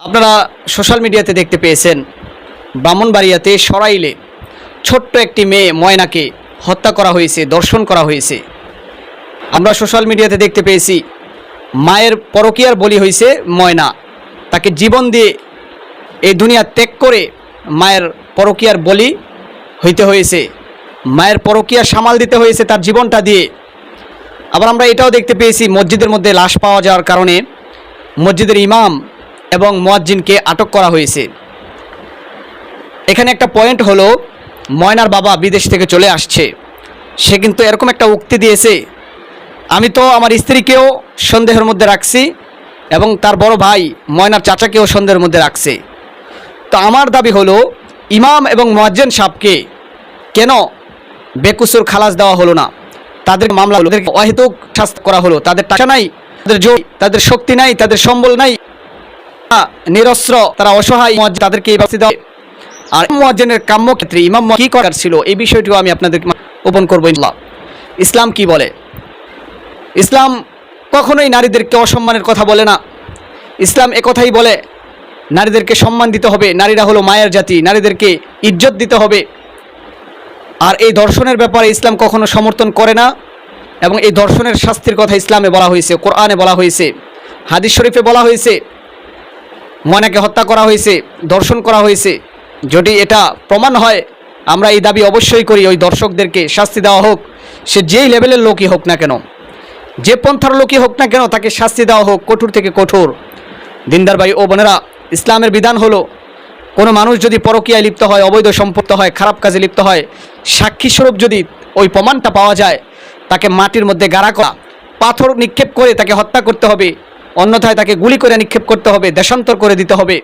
আপনারা সোশ্যাল মিডিয়াতে দেখতে পেয়েছেন, ব্রাহ্মণবাড়িয়াতে সরাইলে ছোট্ট একটি মেয়ে ময়নাকে হত্যা করা হয়েছে, দর্শন করা হয়েছে। আমরা সোশ্যাল মিডিয়াতে দেখতে পেয়েছি, মায়ের পরকীয়ার বলি হয়েছে ময়না। তাকে জীবন দিয়ে এই দুনিয়া ত্যাগ করে মায়ের পরকীয়ার বলি হইতে হয়েছে। মায়ের পরকীয়া সামাল দিতে হয়েছে তার জীবনটা দিয়ে। আবার আমরা এটাও দেখতে পেয়েছি, মসজিদের মধ্যে লাশ পাওয়া যাওয়ার কারণে মসজিদের ইমাম এবং মুয়াজ্জিনকে আটক করা হয়েছে। এখানে একটা পয়েন্ট হলো, ময়নার বাবা বিদেশ থেকে চলে আসছে। সে কিন্তু এরকম একটা উক্তি দিয়েছে, আমি তো আমার স্ত্রীকেও সন্দেহের মধ্যে রাখছি এবং তার বড় ভাই ময়নার চাচাকেও সন্দেহের মধ্যে রাখছে। তো আমার দাবি হলো, ইমাম এবং মুয়াজ্জিন সাহকে কেন বেকুসুর খালাস দেওয়া হলো না? তাদের মামলা অহেতুক শাস্তি করা হলো। তাদের টাকা নাই, তাদের জোর তাদের শক্তি নাই, তাদের সম্বল নাই। নিরস্ত্র, তারা অসহায় তাদেরকে আর মুয়াজ্জিনের কাম্য ক্ষেত্রে ইমাম কি করার ছিল, এই বিষয়টিও আমি আপনাদের ওপেন করব ইসলাম কি বলে? ইসলাম কখনোই নারীদেরকে অসম্মানের কথা বলে না। ইসলাম একথাই বলে, নারীদেরকে সম্মান দিতে হবে, নারীরা হলো মায়ের জাতি, নারীদেরকে ইজ্জত দিতে হবে। আর এই দর্শনের ব্যাপারে ইসলাম কখনো সমর্থন করে না, এবং এই দর্শনের শাস্তির কথা ইসলামে বলা হয়েছে, কোরআনে বলা হয়েছে, হাদিস শরীফে বলা হয়েছে ময়নাকে হত্যা করা হয়েছে, দর্শন করা হয়েছে। যদি এটা প্রমাণ হয়, আমরা এই দাবি অবশ্যই করি, ওই দর্শকদেরকে শাস্তি দেওয়া হোক। সে যেই লেভেলের লোকই হোক না কেন, যে পন্থার লোকই হোক না কেন, তাকে শাস্তি দেওয়া হোক, কঠোর থেকে কঠোর। দিনদার ভাই ও বোনেরা, ইসলামের বিধান হলো, কোনো মানুষ যদি পরকীয়ায় লিপ্ত হয়, অবৈধ সম্পর্ক হয়, খারাপ কাজে লিপ্ত হয়, সাক্ষীস্বরূপ যদি ওই প্রমাণটা পাওয়া যায়, তাকে মাটির মধ্যে গাড়া করা, পাথর নিক্ষেপ করে তাকে হত্যা করতে হবে অন্যথায় তাকে গুলি করে নিক্ষেপ করতে হবে, দেশান্তর করে দিতে হবে।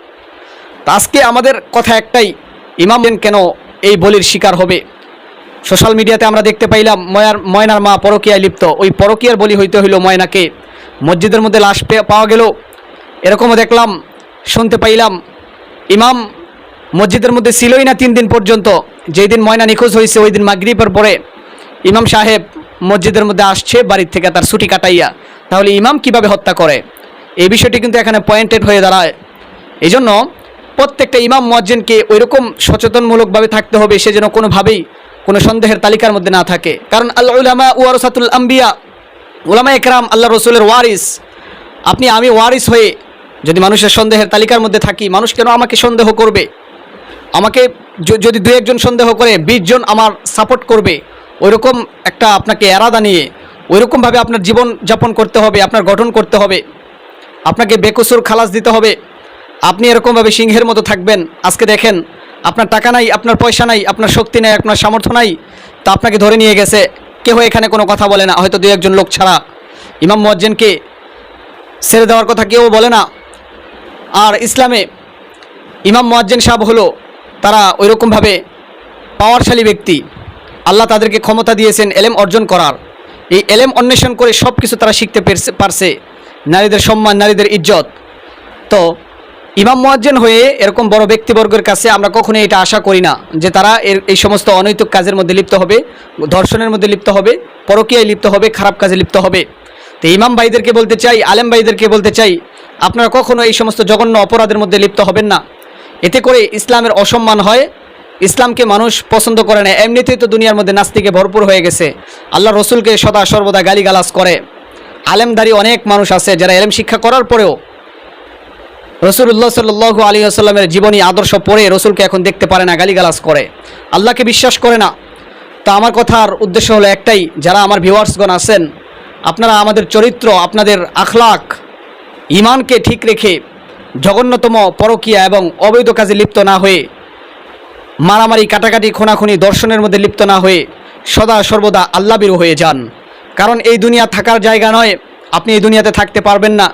আজকে আমাদের কথা একটাই, ইমাম কেন এই বলির শিকার হবে? সোশ্যাল মিডিয়াতে আমরা দেখতে পাইলাম, ময়ার ময়নার মা পরকীয়ায় লিপ্ত। ওই পরকিয়ার বলি হইতে হইল ময়নাকে। মসজিদের মধ্যে লাশ পাওয়া গেল। এরকমও দেখলাম, শুনতে পাইলাম, ইমাম মসজিদের মধ্যে ছিলই না তিন দিন পর্যন্ত। যেই দিন ময়না নিখোঁজ হয়েছে ওই দিন মাগরিবের পরে ইমাম সাহেব মসজিদের মধ্যে আসছে, বাড়ির থেকে তার ছুটি কাটাইয়া। তাহলে ইমাম কীভাবে হত্যা করে? এই বিষয়টি কিন্তু এখানে পয়েন্টেড হয়ে দাঁড়ায়। এই জন্য প্রত্যেকটা ইমাম মুয়াজ্জিনকে ওইরকম সচেতনমূলকভাবে থাকতে হবে, সে যেন কোনোভাবেই কোনো সন্দেহের তালিকার মধ্যে না থাকে। কারণ আল্লাহ উলামা ওয়ারসাতুল আম্বিয়া, উলামা একরাম আল্লাহ রসুলের ওয়ারিস। আপনি, আমি ওয়ারিস হয়ে যদি মানুষের সন্দেহের তালিকার মধ্যে থাকি, মানুষ কেন আমাকে সন্দেহ করবে? আমাকে যদি দু একজন সন্দেহ করে, বিশ জন আমার সাপোর্ট করবে, ওইরকম একটা আপনাকে এরাদা নিয়ে, ওইরকমভাবে আপনার জীবন যাপন করতে হবে, আপনার গঠন করতে হবে। আপনাকে বেকসুর খালাস দিতে হবে। আপনি এরকমভাবে সিংহের মতো থাকবেন। আজকে দেখেন, আপনার টাকা নাই, আপনার পয়সা নাই, আপনার শক্তি নাই, আপনার সামর্থ্য নাই, তা আপনাকে ধরে নিয়ে গেছে। কেউ এখানে কোনো কথা বলে না, হয়তো দু একজন লোক ছাড়া। ইমাম মুয়াজ্জিনকে ছেড়ে দেওয়ার কথা কেউ বলে না। আর ইসলামে ইমাম মুয়াজ্জিন সাহেব হলো, তারা ওইরকমভাবে পাওয়ারশালী ব্যক্তি। আল্লাহ তাদেরকে ক্ষমতা দিয়েছেন, এলেম অর্জন করার। এই এলেম অন্বেষণ করে সব কিছু তারা শিখতে পারছে। নারীদের সম্মান, নারীদের ইজ্জত। তো ইমাম মুয়াজ্জিন হয়ে এরকম বড় ব্যক্তিবর্গের কাছে আমরা কখনোই এটা আশা করি না যে তারা এর এই সমস্ত অনৈতিক কাজের মধ্যে লিপ্ত হবে, ধর্ষণের মধ্যে লিপ্ত হবে, পরকীয়ায় লিপ্ত হবে, খারাপ কাজে লিপ্ত হবে। তো ইমাম ভাইদেরকে বলতে চাই, আলেম ভাইদেরকে বলতে চাই, আপনারা কখনো এই সমস্ত জঘন্য অপরাধের মধ্যে লিপ্ত হবেন না। এতে করে ইসলামের অসম্মান হয়, ইসলামকে মানুষ পছন্দ করে না। এমনিতেই তো দুনিয়ার মধ্যে নাস্তিকে ভরপুর হয়ে গেছে। আল্লাহ রসুলকে সদা সর্বদা গালিগালাজ করে। আলেমদারি অনেক মানুষ আছে যারা এলেম শিক্ষা করার পরেও রসুল্লাহ সাল্লু আলী আসাল্লামের জীবনী, আদর্শ পড়ে রসুলকে এখন দেখতে পারে না, গালিগালাজ করে। আল্লাহকে বিশ্বাস করে না। তা আমার কথার উদ্দেশ্য হলো একটাই, যারা আমার ভিউয়ার্সগণ আছেন, আপনারা আমাদের চরিত্র, আপনাদের আখলাক ইমানকে ঠিক রেখে জঘন্যতম পরকীয়া এবং অবৈধ কাজে লিপ্ত না হয়ে, মারামারি, কাটাকাটি, খুনাখুনি, দর্শনের মধ্যে লিপ্ত না হয়ে সদা সর্বদা আল্লাবিরু হয়ে যান। কারণ এই দুনিয়া থাকার জায়গা নয়। আপনি এই দুনিয়াতে থাকতে পারবেন না।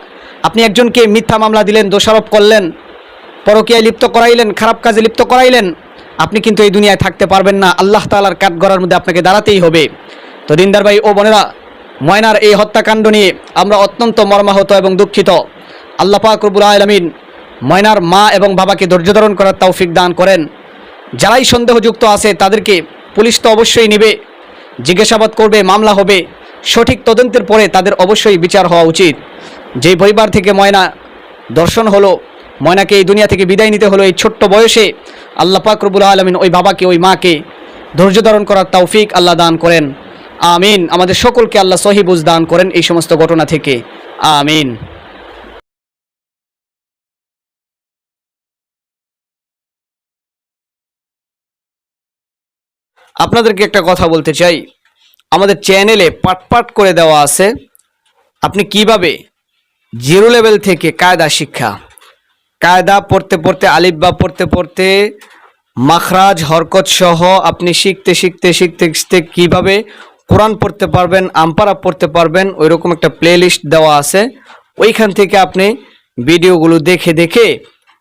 আপনি একজনকে মিথ্যা মামলা দিলেন, দোষারোপ করলেন, পরকীয়ায় লিপ্ত করাইলেন, খারাপ কাজে লিপ্ত করাইলেন। আপনি কিন্তু এই দুনিয়ায় থাকতে পারবেন না। আল্লাহ তালার কাঠগড়ার মধ্যে আপনাকে দাঁড়াতেই হবে। তো দিনদার ভাই, ও বোনেরা, ময়নার এই হত্যাকাণ্ড নিয়ে আমরা অত্যন্ত মর্মাহত এবং দুঃখিত। আল্লাহ পাক রব্বুল আলমিন ময়নার মা এবং বাবাকে ধৈর্য ধারণ করার তৌফিক দান করেন। যারাই সন্দেহযুক্ত আছে, তাদেরকে পুলিশ তো অবশ্যই নেবে। জিজ্ঞাসাবাদ করবে, মামলা হবে। সঠিক তদন্তের পরে তাদের অবশ্যই বিচার হওয়া উচিত। যে পরিবার থেকে ময়না দর্শন হলো, ময়নাকে এই দুনিয়া থেকে বিদায় নিতে হলো, এই ছোট্ট বয়সে আল্লাহ পাক রবুল আলমিন ওই বাবাকে, ওই মাকে ধৈর্য ধারণ করার তৌফিক আল্লাহ দান করেন। আমিন। আমাদের সকলকে আল্লাহ সহিবুজ দান করেন এই সমস্ত ঘটনা থেকে। আমিন। আপনাদেরকে একটা কথা বলতে চাই। আমাদের চ্যানেলে পাট পাট করে দেওয়া আছে। আপনি কীভাবে জিরো লেভেল থেকে কায়দা শিক্ষা, কায়দা পড়তে পড়তে, আলিফবা পড়তে পড়তে, মাখরাজ, হরকত সহ আপনি শিখতে শিখতে শিখতে শিখতে কীভাবে কোরআন পড়তে পারবেন, আমপারা পড়তে পারবেন ওই রকম একটা প্লে লিস্ট দেওয়া আছে। ওইখান থেকে আপনি ভিডিওগুলো দেখে দেখে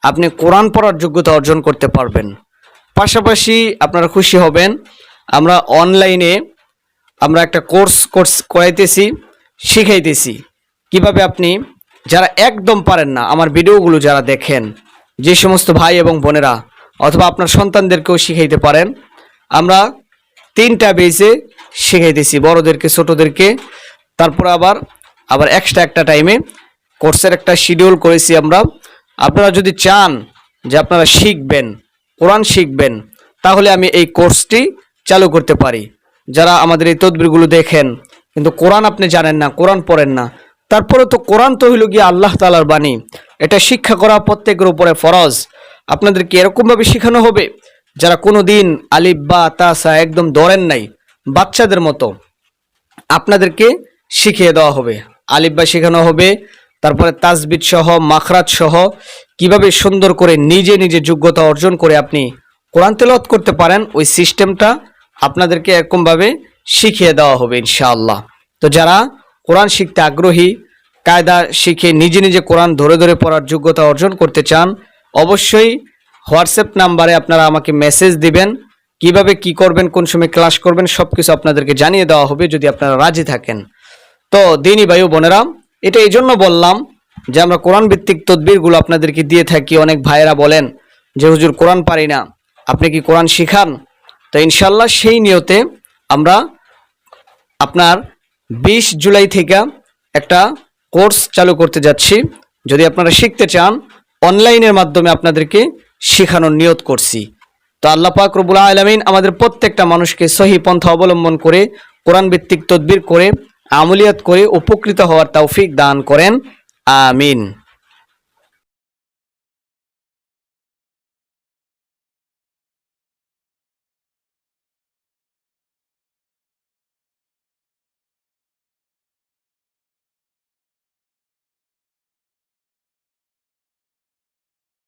আপনি কোরআন পড়ার যোগ্যতা অর্জন করতে পারবেন। পাশাপাশি আপনারা খুশি হবেন, আমরা অনলাইনে আমরা একটা কোর্স কোর্স করাইতেছি, শিখাইতেছি। কীভাবে আপনি, যারা একদম পারেন না, আমার ভিডিওগুলো যারা দেখেন, যে সমস্ত ভাই এবং বোনেরা, অথবা আপনার সন্তানদেরকেও শিখাইতে পারেন, আমরা তিনটা বেজে শিখাইতেছি, বড়দেরকে, ছোটদেরকে। তারপর আবার আবার এক্সট্রা একটা টাইমে কোর্সের একটা শিডিউল করেছি আমরা। আপনারা যদি চান যে আপনারা শিখবেন, কোরআন শিখবেন, তাহলে আমি এই কোর্সটি চালু করতে পারি। যারা আমাদের এই তদবিরগুলো দেখেন, কিন্তু কোরআন আপনি জানেন না, কোরআন পড়েন না। তারপরে তো কোরআন তো হইল গিয়ে আল্লাহ তালার বাণী। এটা শিক্ষা করা প্রত্যেকের উপরে ফরজ। আপনাদেরকে এরকমভাবে শেখানো হবে? যারা কোনো দিন আলিফ, বা তাসা একদম ধরেন নাই, বাচ্চাদের মতো, আপনাদেরকে শিখিয়ে দেওয়া হবে। আলিফবা শেখানো হবে, তারপরে তাজবিদ সহ, মাখরাজ সহ, কীভাবে সুন্দর করে নিজে নিজে যোগ্যতা অর্জন করে আপনি কোরআন তেলাওয়াত করতে পারেন, ওই সিস্টেমটা আপনাদেরকে এরকমভাবে শিখিয়ে দেওয়া হবে ইনশাআল্লাহ। তো যারা কোরআন শিখতে আগ্রহী, কায়দা শিখে নিজে নিজে কোরআন ধরে ধরে পড়ার যোগ্যতা অর্জন করতে চান, অবশ্যই হোয়াটসঅ্যাপ নাম্বারে আপনারা আমাকে মেসেজ দিবেন, কীভাবে কি করবেন, কোন সময় ক্লাস করবেন সব কিছু আপনাদেরকে জানিয়ে দেওয়া হবে যদি আপনারা রাজি থাকেন। তো দিনী ও বোনেরা, এটা এই জন্য বললাম যে আমরা কোরআন ভিত্তিক তদবিরগুলো আপনাদেরকে দিয়ে থাকি। অনেক ভাইয়েরা বলেন যে, হুজুর, কোরআন পারি না। আপনি কি কোরআন শিখান? তো ইনশাল্লাহ সেই নিয়তে আমরা আপনার বিশ জুলাই থেকে একটা কোর্স চালু করতে যাচ্ছি। যদি আপনারা শিখতে চান, অনলাইনের মাধ্যমে আপনাদেরকে শেখানোর নিয়ত করছি। তো আল্লাহ পাক রবুল আলমিন আমাদের প্রত্যেকটা মানুষকে সহি পন্থা অবলম্বন করে কোরআন ভিত্তিক তদবির করে, আমলিয়াত করে উপকৃত হওয়ার তৌফিক দান করেন। আমিন।